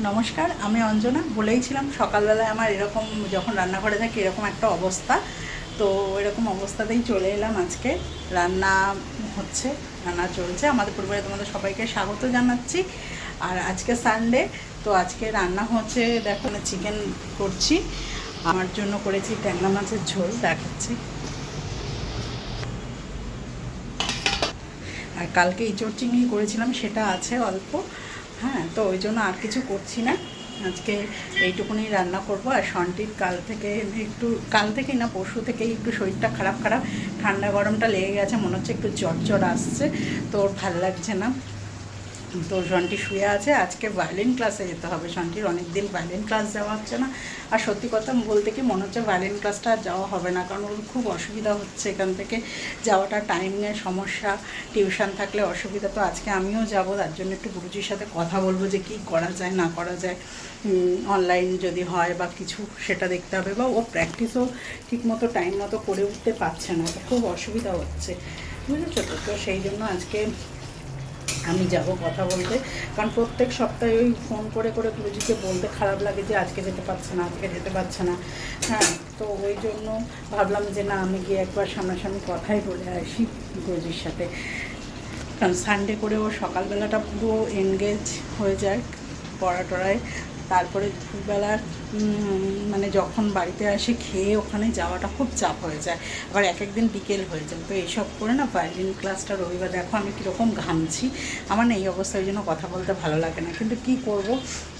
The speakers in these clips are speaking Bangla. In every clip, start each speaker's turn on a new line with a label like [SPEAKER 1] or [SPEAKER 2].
[SPEAKER 1] নমস্কার, আমি অঞ্জনা। বলেইছিলাম সকালবেলায় আমার এরকম যখন রান্নাঘরে থাকি এরকম একটা অবস্থা। তো এরকম অবস্থাতেই চলে এলাম আজকে। রান্না হচ্ছে, রান্না চলছে। আমাদের পরিবারে তোমাদের সবাইকে স্বাগত জানাচ্ছি। আর আজকে সানডে তো আজকে রান্না হচ্ছে, দেখো না চিকেন করছি। আমার জন্য করেছি ট্যাংরা মাছের ঝোল, দেখাচ্ছি। আর কালকে ইঁচড় চিংড়ি করেছিলাম, সেটা আছে অল্প। হ্যাঁ তো ওই জন্য আর কিছু করছি না। আজকে এইটুকুনি রান্না করব। আর সন্টির কাল থেকে একটু, কাল থেকেই না, পরশু থেকেই একটু শরীরটা খারাপ খারাপ। ঠান্ডা গরমটা লেগে গেছে, মনে হচ্ছে একটু জ্বর জ্বর আসছে, তো ওর ভালো লাগছে না। তো সন্টি শুয়ে আছে, আজকে ভায়োলিন ক্লাসে যেতে হবে। সন্টির অনেক দিন ভায়োলিন ক্লাস যাওয়া হচ্ছে না। আর সত্যি কথা বলতে কি, মনে হচ্ছে ভায়োলিন ক্লাসটা আর যাওয়া হবে না, কারণ ওর খুব অসুবিধা হচ্ছে এখান থেকে। যাওয়াটা টাইমের সমস্যা। টিউশন থাকলে অসুবিধা তো আজকে আমিও যাব, তার জন্য একটু গুরুজির সাথে কথা বলব যে কি করা যায়, না করা যায়। অনলাইন যদি হয় বা কিছু, সেটা দেখতে হবে। বা ও প্র্যাকটিসও ঠিকমতো টাইম মতো করে উঠতে পারছে না খুব অসুবিধা হচ্ছে। বুঝেছ তো সেই জন্য আজকে আমি যাব কথা বলতে। কারণ প্রত্যেক সপ্তাহে ওই ফোন করে করে গুরুজিকে বলতে খারাপ লাগে যে আজকে যেতে পারছে না, আজকে যেতে পারছে না। হ্যাঁ তো ওই জন্য ভাবলাম যে না, আমি গিয়ে একবার সামনাসামনি কথাই বলে আসি গুরুজির সাথে। কারণ সানডে করে ও সকালবেলাটা পুরো এনগেজ হয়ে যায় পড়া টড়ায় তারপরে দুপুরবেলার মানে যখন বাড়িতে আসে, খেয়ে ওখানে যাওয়াটা খুব চাপ হয়ে যায়। আবার এক একদিন বিকেল হয়ে যায়। তো এইসব করে না ভায়োলিন ক্লাসটা রবিবার দেখো আমি কীরকম ঘামছি। আমার না এই অবস্থায় জন্য কথা বলতে ভালো লাগে না। কিন্তু কি করব?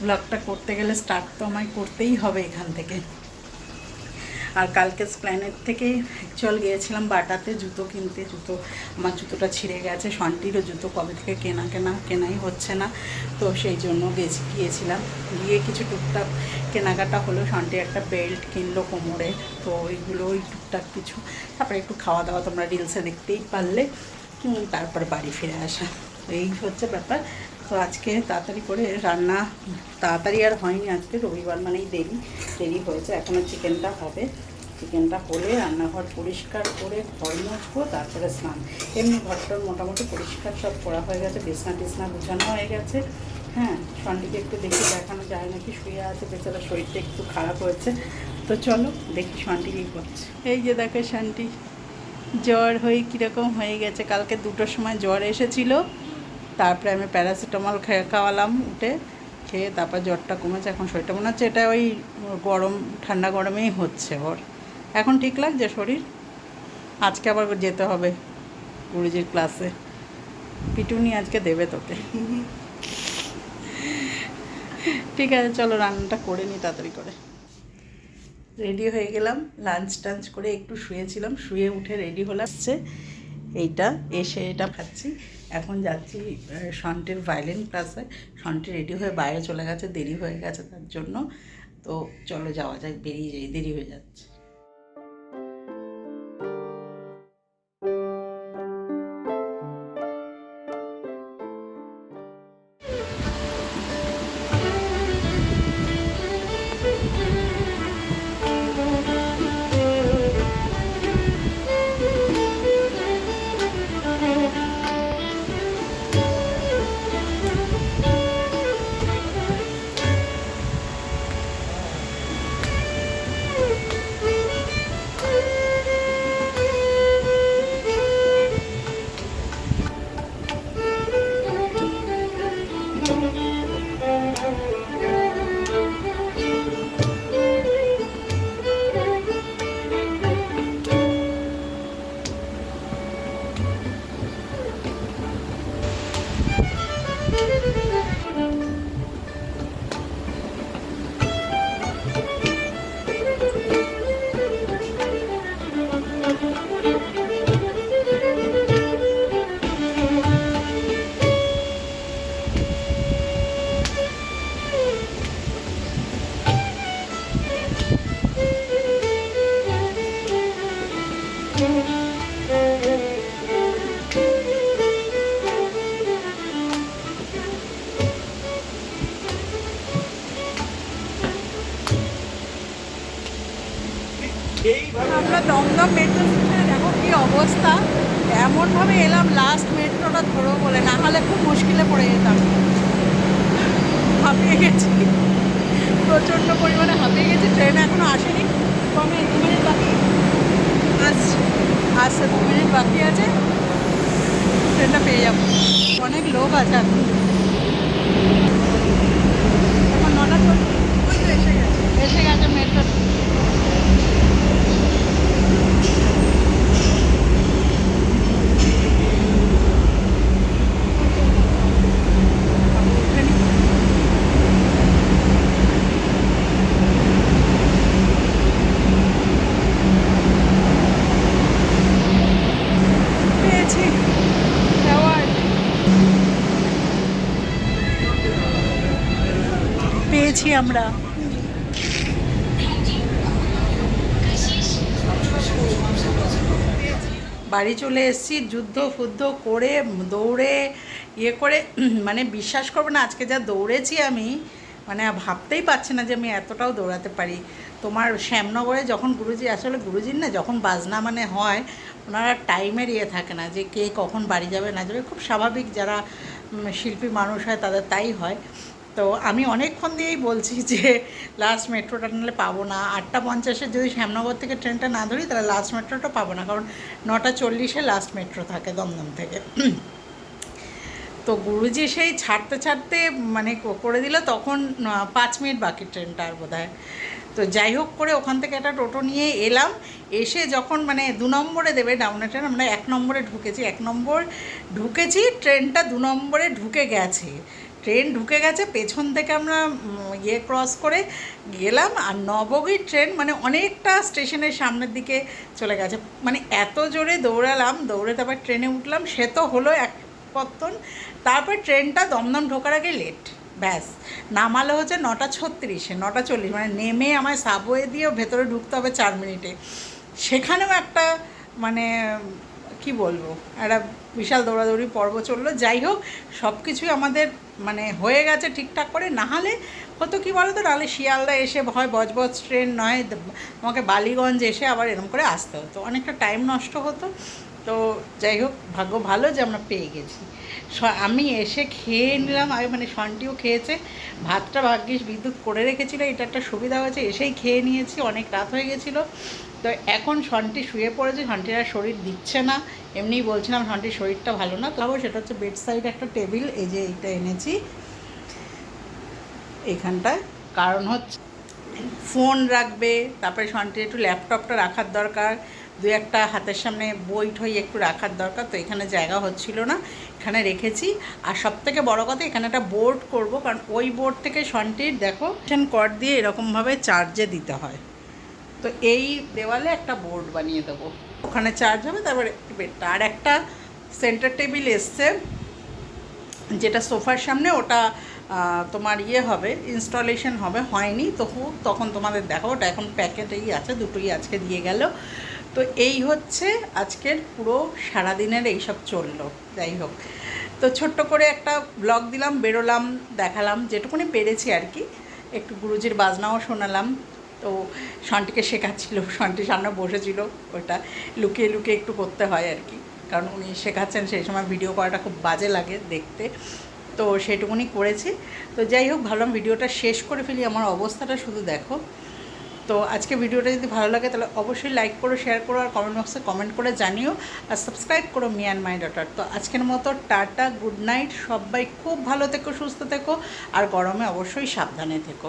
[SPEAKER 1] ব্লগটা করতে গেলে স্টার্ট তো আমায় করতেই হবে এখান থেকে। আর কালকে স্প্ল্যানেট থেকে অ্যাকচুয়াল গিয়েছিলাম বাটাতে জুতো কিনতে, জুতো, আমার জুতোটা ছিঁড়ে গেছে, সন্টিরও জুতো কবে থেকে কেনা কেনা, কেনাই হচ্ছে না। তো সেই জন্য গেছি, গিয়েছিলাম, গিয়ে কিছু টুকটাক কেনাকাটা হলো, সন্টি একটা বেল্ট কিনলো কোমরে, তো ওইগুলো, ওই টুকটাক কিছু। তারপরে একটু খাওয়া দাওয়া তোমরা রিলসে দেখতেই পারলে। তারপরে বাড়ি ফিরে আসা। এই হচ্ছে ব্যাপার। তো আজকে তাড়াতাড়ি করে রান্না তাড়াতাড়ি আর হয়নি আজকে, রবিবার মানেই দেরি দেরি হয়েছে। এখনও চিকেনটা হবে। চিকেনটা হলে রান্নাঘর পরিষ্কার করে ঘর মুছবো, তারপরে স্নান। এমনি ঘরটার মোটামুটি পরিষ্কার সব করা হয়ে গেছে, বিছনা টিছনা গুছানো হয়ে গেছে। হ্যাঁ সন্ডিকে একটু দেখি দেখানো যায় নাকি, শুয়ে আছে বেচারা, শরীরটা একটু খারাপ হয়েছে। তো চলো দেখি সন্টি কী করছে। এই যে দেখো শান্তি জ্বর হয়ে কীরকম হয়ে গেছে। কালকে দুটোর সময় জ্বর এসেছিল। তারপরে আমি প্যারাসিটামল খেয়ে খাওয়ালাম উঠে, খেয়ে তারপর জ্বরটা কমেছে, এখন শরীরটা মনে হচ্ছে এটা ওই গরম, ঠান্ডা গরমেই হচ্ছে ওর। এখন ঠিক লাগছে শরীর? আজকে আবার যেতে হবে গুরুজির ক্লাসে। পিটুনি আজকে দেবে তোকে। ঠিক আছে, চলো রান্নাটা করে নিই তাড়াতাড়ি করে। রেডি হয়ে গেলাম, লাঞ্চ টাঞ্চ করে একটু শুয়েছিলাম, শুয়ে উঠে রেডি হলে আসছে এইটা, এসে এটা খাচ্ছি। এখন যাচ্ছি সন্টের ভায়োলিন ক্লাসে সন্টে রেডি হয়ে বাইরে চলে গেছে, দেরি হয়ে গেছে তার জন্য। তো চলো যাওয়া যাক, বেরিয়ে যাই, দেরি হয়ে যাচ্ছে। আমরা দমদম মেট্রো স্টেশনে দেখো কি অবস্থা। এমনভাবে এলাম লাস্ট মেট্রোটা ধরো বলে, না হলে খুব মুশকিলে পড়ে যেতাম। হাঁপিয়ে গেছি। প্রচণ্ড পরিমাণে হাঁপিয়ে গেছি। ট্রেন এখনও আসেনি। কমে দু মিনিট বাকি। আসছে আসছে দু মিনিট বাকি আছে। ট্রেনটা পেয়ে যাব। অনেক লোক আছে এখন। এখন নটা এসে গেছে। এসে গেছে মেট্রো পেয়েছি আমরা। বাড়ি চলে এসেছি, যুদ্ধ ফুদ্ধ করে, দৌড়ে ইয়ে করে মানে বিশ্বাস করব না, আজকে যা দৌড়েছি আমি মানে ভাবতেই পারছি না যে আমি এতটাও দৌড়াতে পারি। তোমার শ্যামনগরে যখন গুরুজি, আসলে গুরুজির না যখন বাজনা মানে হয়, ওনারা টাইমের ইয়ে থাকে না যে কে কখন বাড়ি যাবে না যাবে। খুব স্বাভাবিক যারা শিল্পী মানুষ হয় তাদের তাই হয়। তো আমি অনেকক্ষণ দিয়েই বলছি যে লাস্ট মেট্রোটা নিলে পাবো না। আটটা পঞ্চাশে যদি শ্যামনগর থেকে ট্রেনটা না ধরি, তাহলে লাস্ট মেট্রোটা পাবো না। কারণ নটা চল্লিশে লাস্ট মেট্রো থাকে দমদম থেকে। তো গুরুজি সেই ছাড়তে ছাড়তে মানে করে দিল, তখন পাঁচ মিনিট বাকি ট্রেনটা আর বোধ তো যাই হোক করে ওখান থেকে একটা টোটো নিয়ে এলাম। এসে যখন মানে দু নম্বরে দেবে ডাউনে ট্রেন, আমরা এক নম্বরে ঢুকেছি। এক নম্বর ঢুকেছি, ট্রেনটা দু নম্বরে ঢুকে গেছে। ট্রেন ঢুকে গেছে, পেছন থেকে আমরা ইয়ে ক্রস করে গেলাম আর নবগীর ট্রেন মানে অনেকটা স্টেশনের সামনের দিকে চলে গেছে। মানে এত জোরে দৌড়ালাম, দৌড়ে তারপর ট্রেনে উঠলাম, সে তো হলো এক পত্তন। তারপর ট্রেনটা দমদম ঢোকার আগে লেট ব্যাস। নামালো হচ্ছে নটা ছত্রিশে, নটা চল্লিশ মানে নেমে আমায় সাবওয়ে দিয়েও ভেতরে ঢুকতে হবে চার মিনিটে। সেখানেও একটা মানে কি বলব? একটা বিশাল দৌড়াদৌড়ি পর্ব চলল। যাই হোক সব কিছুই আমাদের মানে হয়ে গেছে ঠিকঠাক করে। না হলে হতো কী বলো তো নাহলে শিয়ালদা এসে হয় বজবজ ট্রেন, নয় আমাকে বালিগঞ্জ এসে আবার এরকম করে আসতে হতো। অনেকটা টাইম নষ্ট হতো। তো যাই হোক, ভাগ্য ভালো যে আমরা পেয়ে গেছি। আমি এসে খেয়ে নিলাম। আগে মানে সন্টিও খেয়েছে। ভাতটা ভাগ্যিস বিদ্যুৎ করে রেখেছিল, এটা একটা সুবিধা হয়েছে। এসেই খেয়ে নিয়েছি, অনেক রাত হয়ে গেছিল। তো এখন সন্টি শুয়ে পড়েছে, সন্টির আর শরীর দিচ্ছে না। এমনিই বলছিলাম সন্টির শরীরটা ভালো না। তবে সেটা হচ্ছে বেড সাইড একটা টেবিল এই যে এইটা এনেছি। এইখানটায় কারণ হচ্ছে ফোন রাখবে, তারপরে সন্টির একটু ল্যাপটপটা রাখার দরকার। দু একটা হাতের সামনে বই ঠই একটু রাখার দরকার, তো এখানে জায়গা হচ্ছিল না। এখানে রেখেছি। আর সব থেকে বড়ো কথা, এখানে একটা বোর্ড করব, কারণ ওই বোর্ড থেকে সন্টির, দেখো কর্ড দিয়ে এরকমভাবে চার্জে দিতে হয়। তো এই দেওয়ালে একটা বোর্ড বানিয়ে দেবো। ওখানে চার্জ হবে, তারপরে বেডটা আর একটা সেন্টার টেবিল এসছে, যেটা সোফার সামনে, ওটা তোমার ইয়ে হবে ইনস্টলেশন হবে, হয়নি। তো হোক তখন তোমাদের দেখো ওটা এখন প্যাকেটেই আছে, দুটোই আজকে দিয়ে গেল। তো এই হচ্ছে আজকের পুরো সারাদিনের এইসব চলল, যাই হোক। তো ছোট্ট করে একটা ব্লগ দিলাম, বেরোলাম, দেখালাম, যেটুকুনি পেরেছি আর কি। একটু গুরুজির বাজনাও শোনালাম। তো সন্টিকে শেখাচ্ছিল, সন্টি সামনে বসেছিল ওটা। লুকিয়ে লুকিয়ে একটু করতে হয় আর কি। কারণ উনি শেখাচ্ছেন, সেই সময় ভিডিও করাটা খুব বাজে লাগে দেখতে। তো সেটুকুনি করেছি। তো যাই হোক, ভাবলাম ভিডিওটা শেষ করে ফেলি। আমার অবস্থাটা শুধু দেখো। তো আজকে ভিডিওটা যদি ভালো লাগে, তাহলে অবশ্যই লাইক করো শেয়ার করো, আর কমেন্ট বক্সে কমেন্ট করে জানিও। আর সাবস্ক্রাইব করো মি অ্যান্ড মাই ডটার তো আজকের মতো টাটা গুড নাইট সবাই খুব ভালো থেকো, সুস্থ থেকো। আর গরমে অবশ্যই সাবধানে থেকো।